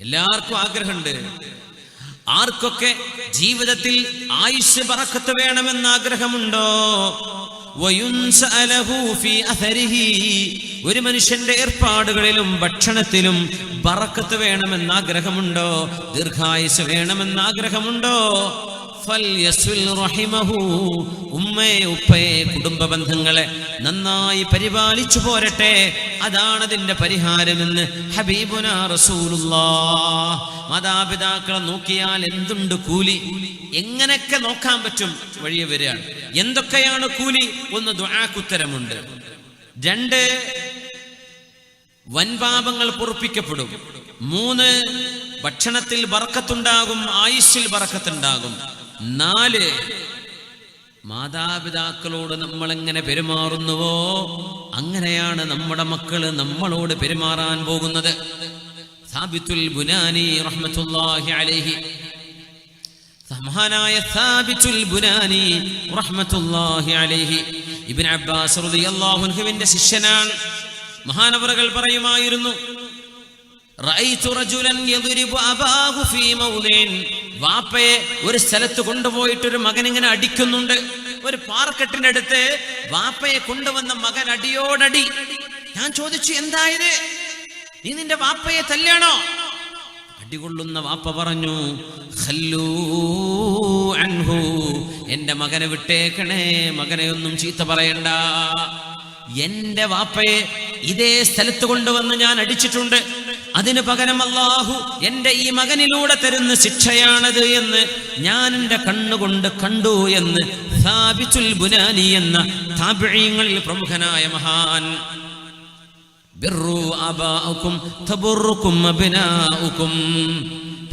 എല്ലാവർക്കും ആഗ്രഹമുണ്ട് ആർക്കൊക്കെ ജീവിതത്തിൽ ആയുഷ് പറക്കത്ത് വേണമെന്ന് ആഗ്രഹമുണ്ടോ. ഒരു മനുഷ്യന്റെ ഏർപ്പാടുകളിലും ഭക്ഷണത്തിലും ബറക്കത്ത് വേണമെന്ന് ആഗ്രഹമുണ്ടോ ദീർഘായുസ് വേണമെന്ന് ആഗ്രഹമുണ്ടോ. ഉമ്മയെ ഉപ്പയെ കുടുംബ ബന്ധങ്ങളെ നന്നായി പരിപാലിച്ചു പോരട്ടെ. അതാണ് അതിന്റെ പരിഹാരമെന്ന് ഹബീബുന റസൂലുള്ളാ മാതാപിതാക്കളെ നോക്കിയാൽ എന്തുണ്ട് കൂലി? എങ്ങനെയൊക്കെ നോക്കാൻ പറ്റും വഴിയെ വരികയാണ്. എന്തൊക്കെയാണ് കൂലി? ഒന്ന് ദുആക്കുത്തരമുണ്ട് രണ്ട് വൻപാപങ്ങൾ പൊറുപ്പിക്കപ്പെടും. മൂന്ന് ഭക്ഷണത്തിൽ ബറക്കത്തുണ്ടാകും ആയുസ്സിൽ ബറക്കത്തുണ്ടാകും. നാല്. മാതാപിതാക്കളോട് നമ്മൾ എങ്ങനെ പെരുമാറുന്നുവോ അങ്ങനെയാണ് നമ്മുടെ മക്കൾ നമ്മളോട് പെരുമാറാൻ പോകുന്നത്. സാബിത്തുൽ ബുനാനി റഹ്മത്തുള്ളാഹി അലൈഹി. മഹാനായ സാബിത്തുൽ ബുനാനി റഹ്മത്തുള്ളാഹി അലൈഹി. ഇബ്നു അബ്ബാസ് റളിയല്ലാഹു അൻഹുവിന്റെ ശിഷ്യനാണ്. മഹാനവറുകൾ പറയുമായിരുന്നു വാപ്പയെ ഒരു സ്ഥലത്ത് കൊണ്ടുപോയിട്ട് ഒരു മകൻ ഇങ്ങനെ അടിക്കുന്നുണ്ട്. ഒരു പാർക്കെട്ടിന്റെ അടുത്ത് വാപ്പയെ കൊണ്ടുവന്ന മകൻ അടിയോടടി. ഞാൻ ചോദിച്ചു എന്തായത്? നീ നിന്റെ വാപ്പയെ തല്ലാണോ? അടികൊള്ളുന്ന വാപ്പ പറഞ്ഞു "ഖല്ലൂ അൻഹു. എന്റെ മകനെ വിട്ടേക്കണേ മകനെ ഒന്നും ചീത്ത പറയണ്ട. എന്റെ വാപ്പയെ ഇതേ സ്ഥലത്ത് കൊണ്ടുവന്ന് ഞാൻ അടിച്ചിട്ടുണ്ട്. അതിന് പകരം അള്ളാഹു എന്റെ ഈ മകനിലൂടെ തരുന്ന ശിക്ഷയാണത് എന്ന് ഞാൻ എന്റെ കണ്ണുകൊണ്ട് കണ്ടു എന്ന് സാബിച്ചുൽ ബുനാനി എന്ന താപിഴയങ്ങളിൽ പ്രമുഖനായ മഹാൻ. തബുറുക്കും അബ്നാഉക്കും.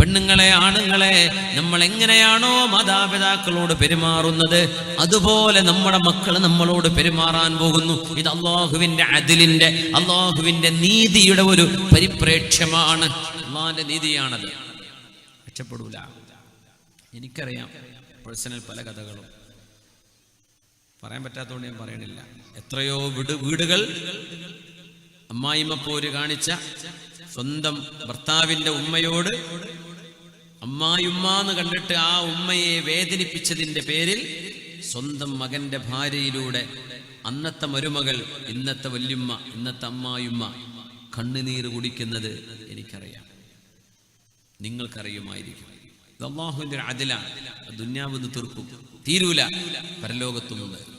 പെണ്ണുങ്ങളെ ആണുങ്ങളെ നമ്മൾ എങ്ങനെയാണോ മാതാപിതാക്കളോട് പെരുമാറുന്നത്? അതുപോലെ നമ്മുടെ മക്കൾ നമ്മളോട് പെരുമാറാൻ പോകുന്നു. ഇത് അള്ളാഹുവിന്റെ അതിലിന്റെ അള്ളാഹുവിന്റെ നീതിയുടെ ഒരു പരിപ്രേക്ഷ്യമാണ്. അള്ളാഹിന്റെ നീതിയാണത്. രക്ഷപ്പെടൂല. എനിക്കറിയാം പേഴ്സണൽ പല കഥകളും. പറയാൻ പറ്റാത്തതുകൊണ്ട് ഞാൻ പറയണില്ല. എത്രയോ വീട് വീടുകൾ അമ്മായിമ്മപ്പോര് കാണിച്ച സ്വന്തം ഭർത്താവിന്റെ ഉമ്മയോട് അമ്മായിമ്മ എന്ന് കണ്ടിട്ട് ആ ഉമ്മയെ വേദനിപ്പിച്ചതിന്റെ പേരിൽ സ്വന്തം മകന്റെ ഭാര്യയിലൂടെ അന്നത്തെ മരുമകൾ ഇന്നത്തെ വല്യുമ്മ ഇന്നത്തെ അമ്മായിമ്മ കണ്ണുനീർ കുടിക്കുന്നത് എനിക്കറിയാം. നിങ്ങൾക്കറിയുമായിരിക്കും. അള്ളാഹുവിന്റെ അതിലാണ്. ദുന്യാവ് തീർക്കും. തീരൂല. പരലോകത്തുമുണ്ട്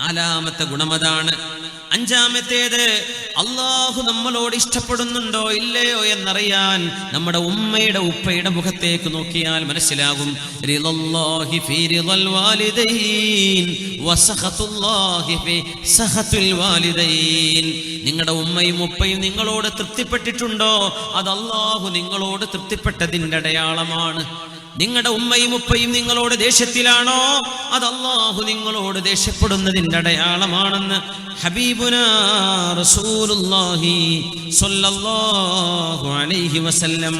നാലാമത്തെ ഗുണമതാണ്. അഞ്ചാമത്തേത് അള്ളാഹു നമ്മളോട് ഇഷ്ടപ്പെടുന്നുണ്ടോ ഇല്ലയോ എന്നറിയാൻ നമ്മുടെ ഉമ്മയുടെ ഉപ്പയുടെ മുഖത്തേക്ക് നോക്കിയാൽ മനസ്സിലാകും. നിങ്ങളുടെ ഉമ്മയും ഉപ്പയും നിങ്ങളോട് തൃപ്തിപ്പെട്ടിട്ടുണ്ടോ? അത് അള്ളാഹു നിങ്ങളോട് തൃപ്തിപ്പെട്ടതിന്റെ അടയാളമാണ്. നിങ്ങളുടെ ഉമ്മയും ഉപ്പയും നിങ്ങളോട് ദേഷ്യത്തിലാണോ? അത് അള്ളാഹു നിങ്ങളോട് ദേഷ്യപ്പെടുന്നതിന്റെ അടയാളമാണെന്ന് ഹബീബുന അലൈഹി വസല്ലം.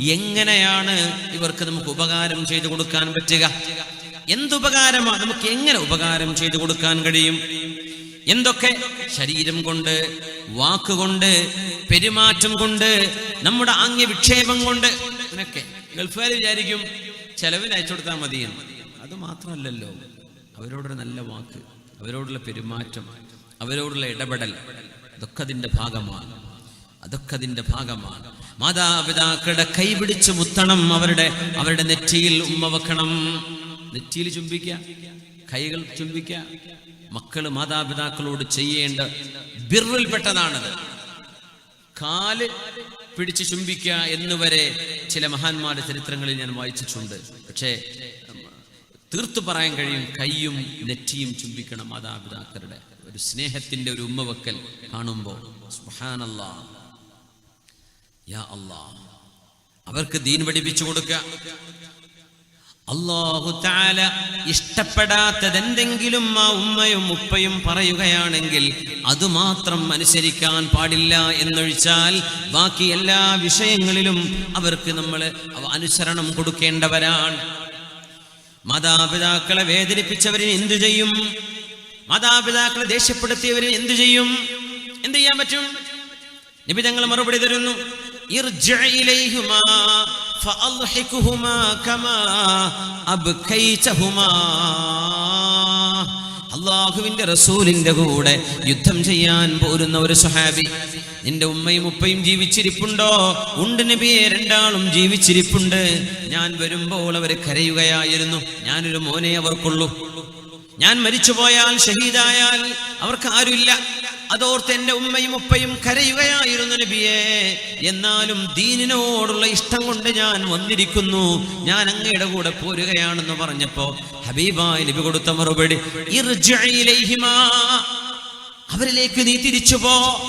എങ്ങനെയാണ് ഇവർക്ക് നമുക്ക് ഉപകാരം ചെയ്തു കൊടുക്കാൻ പറ്റുക? എന്തുപകാരമാണ് നമുക്ക് എങ്ങനെ ഉപകാരം ചെയ്തു കൊടുക്കാൻ കഴിയും? എന്തൊക്കെ? ശരീരം കൊണ്ട് വാക്കുകൊണ്ട് പെരുമാറ്റം കൊണ്ട് നമ്മുടെ ആംഗ്യ വിക്ഷേപം കൊണ്ട് അങ്ങനെയൊക്കെ ഗൾഫുകാർ വിചാരിക്കും ചെലവിന് അയച്ചു കൊടുത്താൽ മതിയെന്ന്. അത് മാത്രമല്ലല്ലോ. അവരോടൊരു നല്ല വാക്ക് അവരോടുള്ള പെരുമാറ്റം അവരോടുള്ള ഇടപെടൽ അതൊക്കെ അതിന്റെ ഭാഗമാണ്. അതൊക്കെ അതിന്റെ ഭാഗമാണ്. മാതാപിതാക്കളുടെ കൈപിടിച്ച് മുത്തണം അവരുടെ അവരുടെ നെറ്റിയിൽ ഉമ്മ വെക്കണം. നെറ്റിയിൽ ചുംബിക്കുക കൈകൾ ചുംബിക്കുക. മക്കൾ മാതാപിതാക്കളോട് ചെയ്യേണ്ട ബിറിൽപ്പെട്ടതാണത്. കാൽ പിടിച്ച് ചുംബിക്കുക എന്നുവരെ ചില മഹാന്മാരുടെ ചരിത്രങ്ങളിൽ ഞാൻ വായിച്ചിട്ടുണ്ട്. പക്ഷേ തീർത്തു പറയാൻ കഴിയും കൈയും നെറ്റിയും ചുംബിക്കണം മാതാപിതാക്കളുടെ ഒരു സ്നേഹത്തിന്റെ ഒരു ഉമ്മവക്കൽ കാണുമ്പോൾ യാ അവർക്ക് ദീൻ പഠിപ്പിച്ചു കൊടുക്കുക അള്ളാഹു താല ഇഷ്ടപ്പെടാത്തതെന്തെങ്കിലും ആ ഉമ്മയും ഉപ്പയും പറയുകയാണെങ്കിൽ അതുമാത്രം അനുസരിക്കാൻ പാടില്ല എന്നൊഴിച്ചാൽ ബാക്കി എല്ലാ വിഷയങ്ങളിലും അവർക്ക് നമ്മൾ അനുസരണം കൊടുക്കേണ്ടവരാണ്. മാതാപിതാക്കളെ വേദനിപ്പിച്ചവരിന് എന്തു ചെയ്യും? മാതാപിതാക്കളെ ദേഷ്യപ്പെടുത്തിയവരിന് എന്തു ചെയ്യും? എന്ത് ചെയ്യാൻ പറ്റും? നബി തങ്ങൾ മറുപടി തരുന്നു അള്ളാഹുവിന്റെ റസൂലിന്റെ കൂടെ യുദ്ധം ചെയ്യാൻ പോരുന്ന ഒരു സുഹാബി നിന്റെ ഉമ്മയും ഉപ്പയും ജീവിച്ചിരിപ്പുണ്ടോ? ഉണ്ട് നബിയെ രണ്ടാളും ജീവിച്ചിരിപ്പുണ്ട്. ഞാൻ വരുമ്പോൾ അവർ കരയുകയായിരുന്നു. ഞാനൊരു മോനെ അവർക്കുള്ളൂ. ഞാൻ മരിച്ചുപോയാൽ ഷഹീദായാൽ അവർക്ക് ആരുമില്ല. അതോർത്ത് എന്റെ ഉമ്മയും ഉപ്പയും കരയുകയായിരുന്നു നബിയെ. എന്നാലും ദീനിനോടുള്ള ഇഷ്ടം കൊണ്ട് ഞാൻ വന്നിരിക്കുന്നു. ഞാൻ അങ്ങയുടെ കൂടെ പോരുകയാണെന്ന് പറഞ്ഞപ്പോ ഹബീബായി നബി കൊടുത്ത മറുപടി. അവരിലേക്ക് നീ തിരിച്ചു പോ.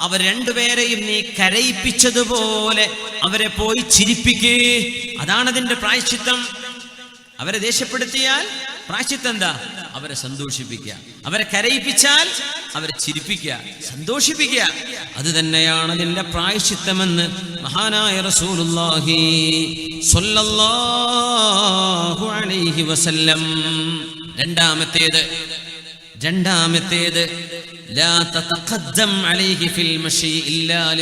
അവർ രണ്ടുപേരെയും നീ കരയിപ്പിച്ചതുപോലെ അവരെ പോയി ചിരിപ്പിക്കേ. അതാണതിന്റെ പ്രായശ്ചിത്തം. അവരെ ദേഷ്യപ്പെടുത്തിയാൽ പ്രായശ്ചിത്തം എന്താ അവരെ സന്തോഷിപ്പിക്കുക. അവരെ കരയിപ്പിച്ചാൽ അവരെ ചിരിപ്പിക്കുക. സന്തോഷിപ്പിക്കുക. അത് തന്നെയാണ് അതിന്റെ പ്രായശ്ചിത്തമെന്ന് മഹാനായ റസൂലുള്ളാഹി സ്വല്ലല്ലാഹു അലൈഹി വസല്ലം. രണ്ടാമത്തേത് രണ്ടാമത്തേത് ലാ അലൈഹി ഫിൽ ഇല്ലാ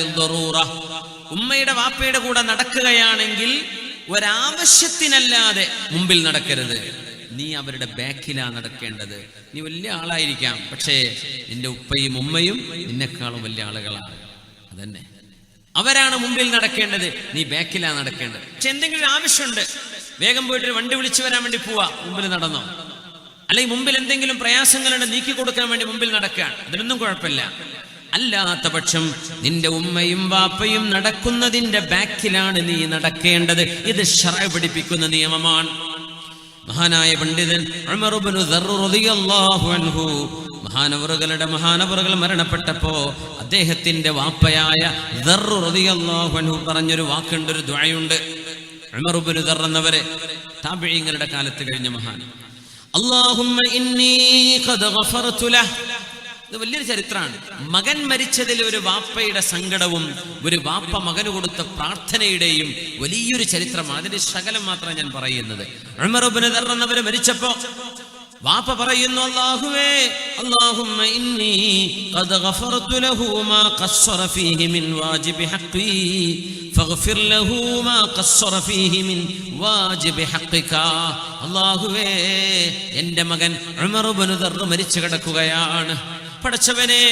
ഉമ്മയുടെ വാപ്പയുടെ കൂടെ നടക്കുകയാണെങ്കിൽ ഒരാവശ്യത്തിനല്ലാതെ മുമ്പിൽ നടക്കരുത്. നീ അവരുടെ ബാക്കിലാ നടക്കേണ്ടത്. നീ വലിയ ആളായിരിക്കാം. പക്ഷേ നിന്റെ ഉപ്പയും ഉമ്മയും നിന്നെക്കാളും വലിയ ആളുകളാണ്. അതന്നെ. അവരാണ് മുമ്പിൽ നടക്കേണ്ടത്. നീ ബാക്കിലാ നടക്കേണ്ടത്. പക്ഷെ എന്തെങ്കിലും ആവശ്യമുണ്ട്. വേഗം പോയിട്ട് വണ്ടി വിളിച്ചു വരാൻ വേണ്ടി പോവാ. മുമ്പിൽ നടന്നോ? അല്ലെങ്കിൽ മുമ്പിൽ എന്തെങ്കിലും പ്രയാസങ്ങളുണ്ട് നീക്കി കൊടുക്കാൻ വേണ്ടി മുമ്പിൽ നടക്കുകയാണ് അതിനൊന്നും കുഴപ്പമില്ല. അല്ലാത്ത പക്ഷം നിന്റെ ഉമ്മയും വാപ്പയും നടക്കുന്നതിന്റെ ബാക്കിലാണ് നീ നടക്കേണ്ടത്. ഇത് ഷറ പിടിപ്പിക്കുന്ന നിയമമാണ്. മഹാനായ പണ്ഡിതൻ മഹാനവറുകളുടെ മഹാനവറുകൾ മരണപ്പെട്ടപ്പോ അദ്ദേഹത്തിന്റെ വാപ്പയായ അൻഹു പറഞ്ഞൊരു വാക്കുണ്ട് ഒരു ദ്വായുണ്ട്. ഉമർ ഇബ്നു ദർർ എന്നവരെ താബിഈങ്ങളുടെ കാലത്ത് കഴിഞ്ഞ മഹാൻ. അല്ലാഹുമ്മ ഇത് വലിയൊരു ചരിത്രമാണ്. മകൻ മരിച്ചതിൽ ഒരു വാപ്പയുടെ സങ്കടവും ഒരു വാപ്പ മകന് കൊടുത്ത പ്രാർത്ഥനയുടെയും വലിയൊരു ചരിത്രമാണ്. അതിന്റെ ശകലം മാത്രമാണ് ഞാൻ പറയുന്നത്. എന്നവര് മരിച്ചപ്പോ വാപ്പ പറയുന്നു അല്ലാഹുവേ അല്ലാഹുമ്മ ഇന്നി ഖദ് ഗഫർതു ലഹു മാ ഖസ്സറ ഫീഹി മിൻ വാജിബി ഹഖ്ഖി ഫഗ്ഫിർ ലഹു മാ ഖസ്സറ ഫീഹി മിൻ വാജിബി ഹഖ്ഖിക. അല്ലാഹുവേ എന്റെ മകൻ ഉമർ ഇബ്നു ദർ മരിച്ചു കിടക്കുകയാണ്. പടച്ചവനെ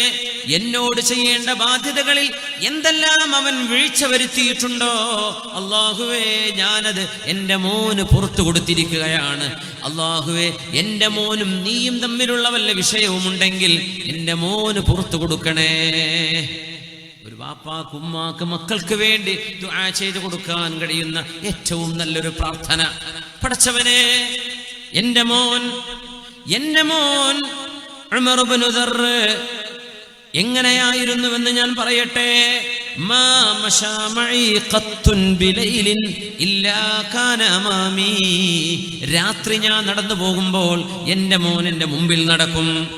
എന്നോട് ചെയ്യേണ്ട ബാധ്യതകളിൽ എന്തെല്ലാം അവൻ വീഴ്ച വരുത്തിയിട്ടുണ്ടോ? അള്ളാഹുവേ ഞാനത് എന്റെ മോന് പുറത്തു കൊടുത്തിരിക്കുകയാണ്. അള്ളാഹുവേ എന്റെ മോനും നീയും തമ്മിലുള്ള വല്ല വിഷയവും ഉണ്ടെങ്കിൽ എന്റെ മോന് പുറത്തു കൊടുക്കണേ. ഒരു വാപ്പാക്ക് ഉമ്മാക്ക് മക്കൾക്ക് വേണ്ടി ദുആ ചെയ്തു കൊടുക്കാൻ കഴിയുന്ന ഏറ്റവും നല്ലൊരു പ്രാർത്ഥന. പടച്ചവനെ എന്റെ മോൻ എന്റെ മോൻ എങ്ങനെയായിരുന്നുവെന്ന് ഞാൻ പറയട്ടെ? രാത്രി ഞാൻ നടന്നു പോകുമ്പോൾ എന്റെ മോൻ എന്റെ മുമ്പിൽ നടക്കും.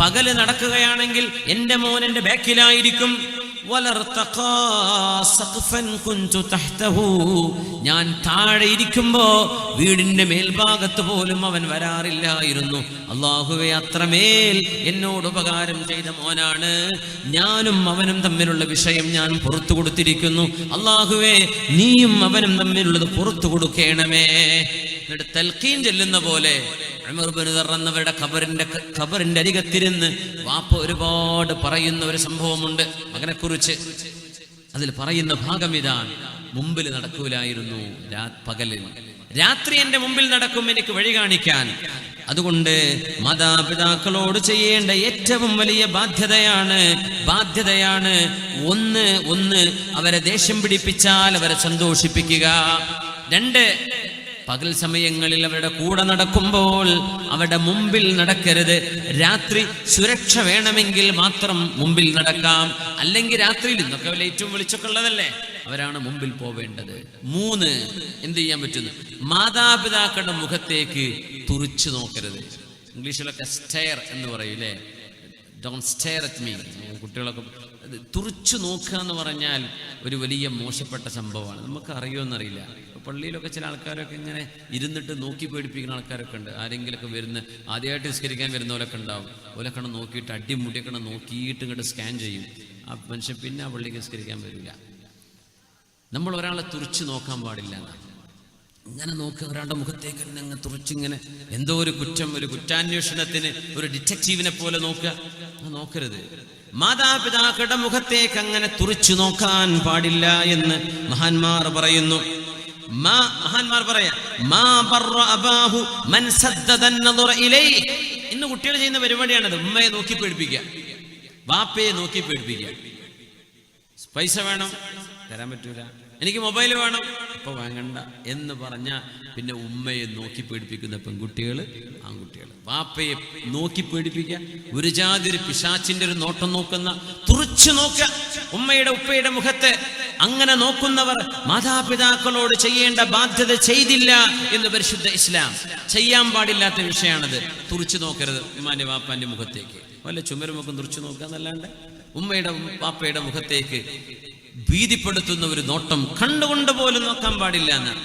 പകൽ നടക്കുകയാണെങ്കിൽ എന്റെ മോൻ എന്റെ ബാക്കിലായിരിക്കും. ഞാൻ താഴെ ഇരിക്കുമ്പോ വീടിന്റെ മേൽഭാഗത്ത് പോലും അവൻ വരാറില്ലായിരുന്നു. അള്ളാഹുവെ അത്രമേൽ എന്നോട് ഉപകാരം ചെയ്ത മോനാണ്. ഞാനും അവനും തമ്മിലുള്ള വിഷയം ഞാൻ പുറത്തു കൊടുത്തിരിക്കുന്നു. അള്ളാഹുവെ നീയും അവനും തമ്മിലുള്ളത് പുറത്തു കൊടുക്കണമേ. എന്നിട്ട് തൽക്കീൻ ചെല്ലുന്ന പോലെ എന്നവരുടെ ഖബറിന്റെ ഖബറിന്റെ അരികത്തിരുന്ന് വാപ്പ ഒരുപാട് പറയുന്ന ഒരു സംഭവമുണ്ട് മകനെ കുറിച്ച് അതിൽ പറയുന്ന ഭാഗം ഇതാണ് മുമ്പിൽ നടക്കൂലായിരുന്നു പകലിൽ. രാത്രി എന്റെ മുമ്പിൽ നടക്കും എനിക്ക് വഴി കാണിക്കാൻ. അതുകൊണ്ട് മാതാപിതാക്കളോട് ചെയ്യേണ്ട ഏറ്റവും വലിയ ബാധ്യതയാണ് ബാധ്യതയാണ് ഒന്ന് ഒന്ന് അവരെ ദേഷ്യം പിടിപ്പിച്ചാൽ അവരെ സന്തോഷിപ്പിക്കുക. രണ്ട് പകൽ സമയങ്ങളിൽ അവരുടെ കൂടെ നടക്കുമ്പോൾ അവരുടെ മുമ്പിൽ നടക്കരുത്. രാത്രി സുരക്ഷ വേണമെങ്കിൽ മാത്രം മുമ്പിൽ നടക്കാം. അല്ലെങ്കിൽ രാത്രിയിൽ ഇന്നൊക്കെ ഏറ്റവും വിളിച്ചൊക്കെ ഉള്ളതല്ലേ? അവരാണ് മുമ്പിൽ പോവേണ്ടത്. മൂന്ന് എന്ത് ചെയ്യാൻ പറ്റുന്നു? മാതാപിതാക്കളുടെ മുഖത്തേക്ക് തുറിച്ചു നോക്കരുത്. ഇംഗ്ലീഷിലൊക്കെ സ്റ്റെയർ എന്ന് പറയൂലേ ഡോൺ സ്റ്റെയർ അറ്റ് മീ കുട്ടികളൊക്കെ തുറിച്ചു നോക്കുക എന്ന് പറഞ്ഞാൽ ഒരു വലിയ മോശപ്പെട്ട സംഭവമാണ്. നമുക്ക് അറിയുമെന്നറിയില്ല ഇപ്പൊ പള്ളിയിലൊക്കെ ചില ആൾക്കാരൊക്കെ ഇങ്ങനെ ഇരുന്നിട്ട് നോക്കി പേടിപ്പിക്കുന്ന ആൾക്കാരൊക്കെ ഉണ്ട്. ആരെങ്കിലുമൊക്കെ വരുന്ന ആദ്യമായിട്ട് നിസ്കരിക്കാൻ വരുന്നവരൊക്കെ ഉണ്ടാവും. ഓലൊക്കെ നോക്കിയിട്ട് അടിമുടിയൊക്കെ നോക്കിയിട്ട് ഇങ്ങോട്ട് സ്കാൻ ചെയ്യും. ആ മനുഷ്യൻ പിന്നെ ആ പള്ളിക്ക് നിസ്കരിക്കാൻ വരില്ല. നമ്മൾ ഒരാളെ തുറിച്ച് നോക്കാൻ പാടില്ല ഇങ്ങനെ നോക്കി ഒരാളുടെ മുഖത്തേക്ക് തന്നെ അങ്ങ് തുറച്ചിങ്ങനെ എന്തോ ഒരു കുറ്റം ഒരു കുറ്റാന്വേഷണത്തിന് ഒരു ഡിറ്റക്റ്റീവിനെ പോലെ നോക്കുക. നോക്കരുത്. മാതാപിതാക്കളുടെ മുഖത്തേക്ക് അങ്ങനെ തുറച്ചു നോക്കാൻ പാടില്ല എന്ന് മഹാന്മാർ പറയുന്നു. മഹാന്മാർ പറയാ. ഇന്ന് കുട്ടികൾ ചെയ്യുന്ന പരിപാടിയാണത്. ഉമ്മയെ നോക്കി പേടിപ്പിക്കുക. ബാപ്പയെ നോക്കി പേടിപ്പിക്കുക. പൈസ വേണം? തരാൻ പറ്റൂല. എനിക്ക് മൊബൈൽ വേണം. ഇപ്പൊ വാങ്ങണ്ട എന്ന് പറഞ്ഞ പിന്നെ ഉമ്മയെ നോക്കി പേടിപ്പിക്കുന്ന പെൺകുട്ടികൾ ആൺകുട്ടികൾ വാപ്പയെ നോക്കി പേടിപ്പിക്കുക ഒരു ജാതി ഒരു പിശാച്ചിന്റെ ഒരു നോട്ടം നോക്കുന്ന തുറച്ചു നോക്കുക ഉമ്മയുടെ ഉപ്പയുടെ മുഖത്തെ. അങ്ങനെ നോക്കുന്നവർ മാതാപിതാക്കളോട് ചെയ്യേണ്ട ബാധ്യത ചെയ്തില്ല എന്ന് പരിശുദ്ധ ഇസ്ലാം. ചെയ്യാൻ പാടില്ലാത്ത വിഷയമാണത്. തുറച്ചു നോക്കരുത് ഉമ്മാന്റെ വാപ്പാന്റെ മുഖത്തേക്ക്. വല്ല ചുമരുമൊക്കെ തുറച്ചു നോക്കുക എന്നല്ലാണ്ട് ഉമ്മയുടെ പാപ്പയുടെ മുഖത്തേക്ക് ഭീതിപ്പെടുത്തുന്ന ഒരു നോട്ടം കണ്ടുകൊണ്ട് പോലും നോക്കാൻ പാടില്ല എന്നാണ്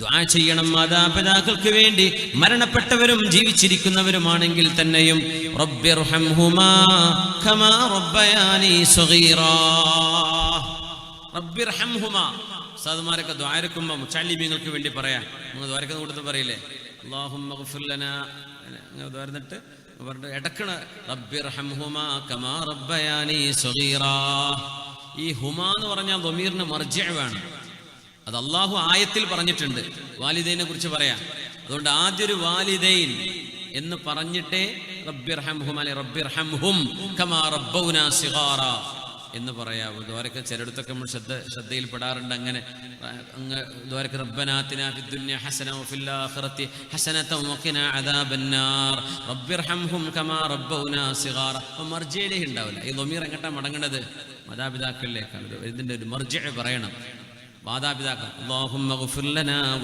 ദ്വാ ചെയ്യണം മാതാപിതാക്കൾക്ക് വേണ്ടി മരണപ്പെട്ടവരും ജീവിച്ചിരിക്കുന്നവരുമാണെങ്കിൽ തന്നെയും സാധുമാരൊക്കെ ദ്വാരക്കുമ്പോൾ മുച്ചാലിമ്യങ്ങൾക്ക് വേണ്ടി പറയാം. നമ്മൾ ദ്വാരക്കുന്ന കൂട്ടത്തിൽ പറയില്ലേ? ലനാ. ദ്വാരന്നിട്ട് ഇടക്കണ റബ്ബിർഹംഹുമാ കമാ റബ്ബയാനി സഗീറാ. ഈ ഹുമ എന്ന് പറഞ്ഞാൽ ബമീറിന് മർജ വേണം. അത് അള്ളാഹു ആയത്തിൽ പറഞ്ഞിട്ടുണ്ട്. വാലിദൈനെ കുറിച്ച് പറയാം. അതുകൊണ്ട് ആദ്യൊരു വാലിദൈൻ എന്ന് പറഞ്ഞിട്ടേ എന്ന് പറയാവൂ. ദ്വാരക്ക് ചിലയിടത്തൊക്കെ നമ്മൾ ശ്രദ്ധ ശ്രദ്ധയിൽപ്പെടാറുണ്ട് അങ്ങനെ. അങ്ങ് ദ്വാരക്ക് റബ്ബനാത്തിന ഫിദ്ദുന്യ ഹസന ആഖിറത്തി അദാബന്നാർ. കമാ റബ്ബൗനാ ഉണ്ടാവില്ല. ഈ ലമീർ എങ്ങട്ടാ മടങ്ങണത്? മാതാപിതാക്കളിലേക്കാണ്. ഇതിന്റെ ഒരു മർജ പറയണം. മാതാപിതാക്കൾ ലനാ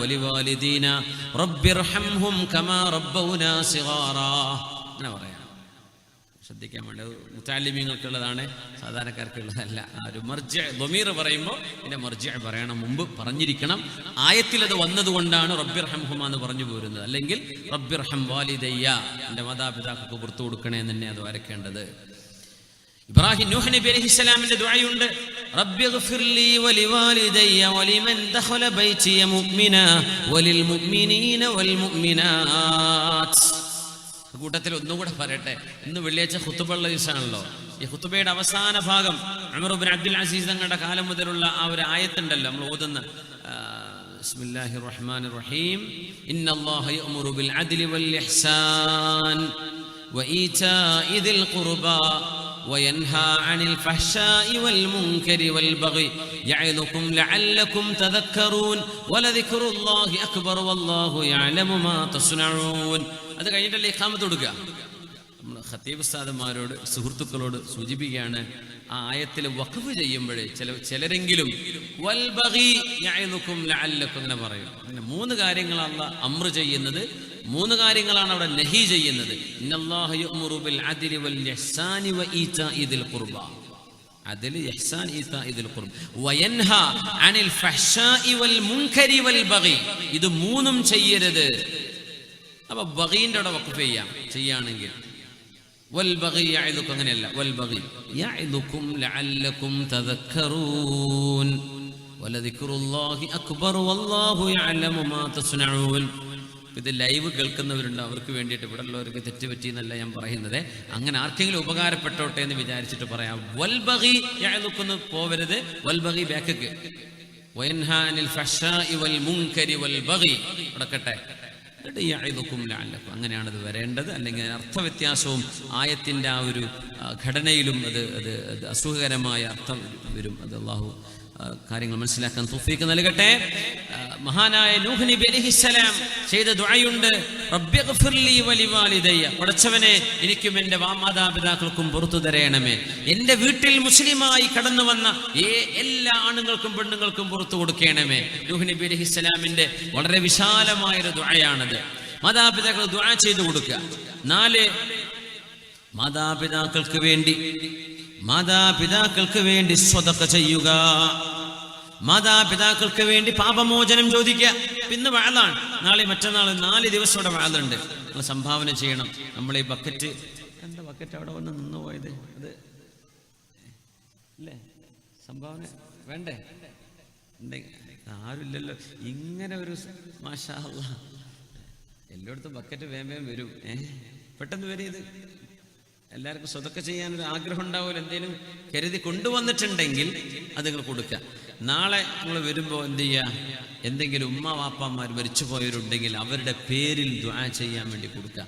رب ارحمهم كما ربونا صغارا പറയാം. ശ്രദ്ധിക്കാൻ വേണ്ടി. മുത്താലിമ്യങ്ങൾക്കുള്ളതാണ് സാധാരണക്കാർക്കുള്ളതല്ല. ആ ഒരു മർജ ദൊമീർ പറയുമ്പോൾ എന്റെ മർജ പറയണം. മുമ്പ് പറഞ്ഞിരിക്കണം. ആയത്തിൽ അത് വന്നതുകൊണ്ടാണ് റബ്ബിർ ഹംഹുമ എന്ന് പറഞ്ഞു പോരുന്നത്. അല്ലെങ്കിൽ റബ്ബിർ ഹം വാലിദയ്യ എന്റെ മാതാപിതാക്കൾക്ക് പുറത്തു കൊടുക്കണേ തന്നെ അത് വരയ്ക്കേണ്ടത്. ഇബ്രാഹിം നൂഹ് നബി അലൈഹിസ്സലാമിന്റെ ദുആയുണ്ട് റബ്ബി ഗ്ഫിർലി വലിവാലിദയ്യ വലിമൻ ദഖല ബൈതിയ മുഅ്മിന വലിൽ മുഅ്മിനീന വൽ മുഅ്മിനാത്ത് കൂട്ടത്തിൽ ഒന്നുകൂടെ പറയട്ടെ ഇന്ന് വെള്ളിയാഴ്ച ഹുത്തുബുള്ള ദിവസമാണല്ലോ ഈ ഹുത്തുബയുടെ അവസാന ഭാഗം അമറുബിൻ അബ്ദുൽ അസീസ് തങ്ങളുടെ കാലം മുതലുള്ള ആ ഒരു ആയത്തുണ്ടല്ലോ നമ്മൾ ഓതുന്ന ആ, ബിസ്മില്ലാഹിർ റഹ്മാനിർ റഹീം ഇന്നല്ലാഹ യഅ്മുറു ബിൽ അദ്ലി വൽ ഇഹ്സാൻ وإيتاء ذي القربى وينهى عن الفحشاء والمنكر والبغي يعظكم لعلكم تذكرون ولذكر الله أكبر والله يعلم ما تصنعون അത് കഴിഞ്ഞിട്ടല്ലേ ഇഖാമത്ത് കൊടുക്കുക നമ്മൾ ഖത്തീബ് ഉസ്താദന്മാരോട് സുഹൃത്തുക്കളോട് സൂചിപ്പിക്കുകയാണ് ആ ആയത്തിൽ വഖഫ് ചെയ്യുമ്പോഴേ ചില ചിലരെങ്കിലും വൽ ബഗി യഅ്ദുക്കും ലഅല്ലക്കും അങ്ങനെ പറയും അങ്ങനെ മൂന്ന് കാര്യങ്ങളല്ല അമ്ര ചെയ്യുന്നത് മൂന്ന് കാര്യങ്ങളാണ് അവിടെ നഹി ചെയ്യുന്നത്. അതിൽ ഇഹ്സാൻ ഈതാഇ ദിൽ ഖുർബ. വയൻഹ അനിൽ ഫഹ്ശാഇ വൽ മുൻകരി വൽ ബഗി. ഇത് മൂന്നും ചെയ്യരുത്. അപ്പൊ ബഗീന്റെ അവിടെ വഖഫ് ചെയ്യാം. ചെയ്യാണെങ്കിൽ വൽ ബഗി യഅ്ദുക്കും അങ്ങനെയല്ല. വൽ ബഗി യഅ്ദുക്കും അക്ബർ വല്ലാഹു യഅലമു മാ തസ്നഊൻ. ഇത് ലൈവ് കേൾക്കുന്നവരുണ്ട് അവർക്ക് വേണ്ടിയിട്ട് ഇവിടെ ഉള്ളവർക്ക് തെറ്റുപറ്റി എന്നല്ല ഞാൻ പറയുന്നത്. അങ്ങനെ ആർക്കെങ്കിലും ഉപകാരപ്പെട്ടോട്ടെ എന്ന് വിചാരിച്ചിട്ട് പറയാം. വൽബഹി യഅ്ദുക്കുന്നു പോവരുത്. വൽബഹി ബാക്കക്ക്. അങ്ങനെയാണ് അത് വരേണ്ടത്. അല്ലെങ്കിൽ അർത്ഥ ആയത്തിന്റെ ആ ഒരു ഘടനയിലും അത് അത് അസുഖകരമായ അർത്ഥം വരും. അത് അള്ളാഹു കാര്യങ്ങൾ മനസ്സിലാക്കാൻ തുഫീക്ക് നൽകട്ടെ. മഹാനായ നൂഹ് നബി അലൈഹിസ്സലാം ചെയ്ത ദുആയുണ്ട്. പടച്ചവനെ എനിക്കും എന്റെ മാതാപിതാക്കൾക്കും പുറത്തു തരയണമേ എന്റെ വീട്ടിൽ മുസ്ലിമായി കടന്നു വന്ന എല്ലാ ആണുങ്ങൾക്കും പെണ്ണുങ്ങൾക്കും പുറത്തു കൊടുക്കണമേ. നൂഹ് നബി അലൈഹിസ്സലാമിന്റെ വളരെ വിശാലമായൊരു ദുആയാണത്. മാതാപിതാക്കൾ ദുആ ചെയ്തു കൊടുക്കുക. നാല് മാതാപിതാക്കൾക്ക് വേണ്ടി മാതാപിതാക്കൾക്ക് വേണ്ടി സ്വതക്ക ചെയ്യുക. മാതാപിതാക്കൾക്ക് വേണ്ടി പാപമോചനം ചോദിക്കുക. പിന്നെ വാഴാണ് നാളെ മറ്റന്നാൾ നാല് ദിവസം ഇവിടെ വാഴുണ്ട് നമ്മൾ സംഭാവന ചെയ്യണം. നമ്മൾ ഈ ബക്കറ്റ് എന്താ ബക്കറ്റ് അവിടെ വന്ന് നിന്ന് പോയത്? അത് അല്ലേ? സംഭാവന വേണ്ടേ? ആരുമില്ലല്ലോ. ഇങ്ങനെ ഒരു മാഷാ. എല്ലായിടത്തും ബക്കറ്റ് വേം വേം വരും. ഏഹ് പെട്ടെന്ന് വരും ഇത്. എല്ലാവർക്കും സ്വതൊക്കെ ചെയ്യാനൊരു ആഗ്രഹം ഉണ്ടാവുമല്ലോ. എന്തെങ്കിലും കരുതി കൊണ്ടുവന്നിട്ടുണ്ടെങ്കിൽ അത് നിങ്ങൾ കൊടുക്കുക. നാളെ നിങ്ങൾ വരുമ്പോൾ എന്ത് ചെയ്യുക എന്തെങ്കിലും ഉമ്മ വാപ്പാന്മാർ മരിച്ചു പോയവരുണ്ടെങ്കിൽ അവരുടെ പേരിൽ ദ്വാ ചെയ്യാൻ വേണ്ടി കൊടുക്കുക.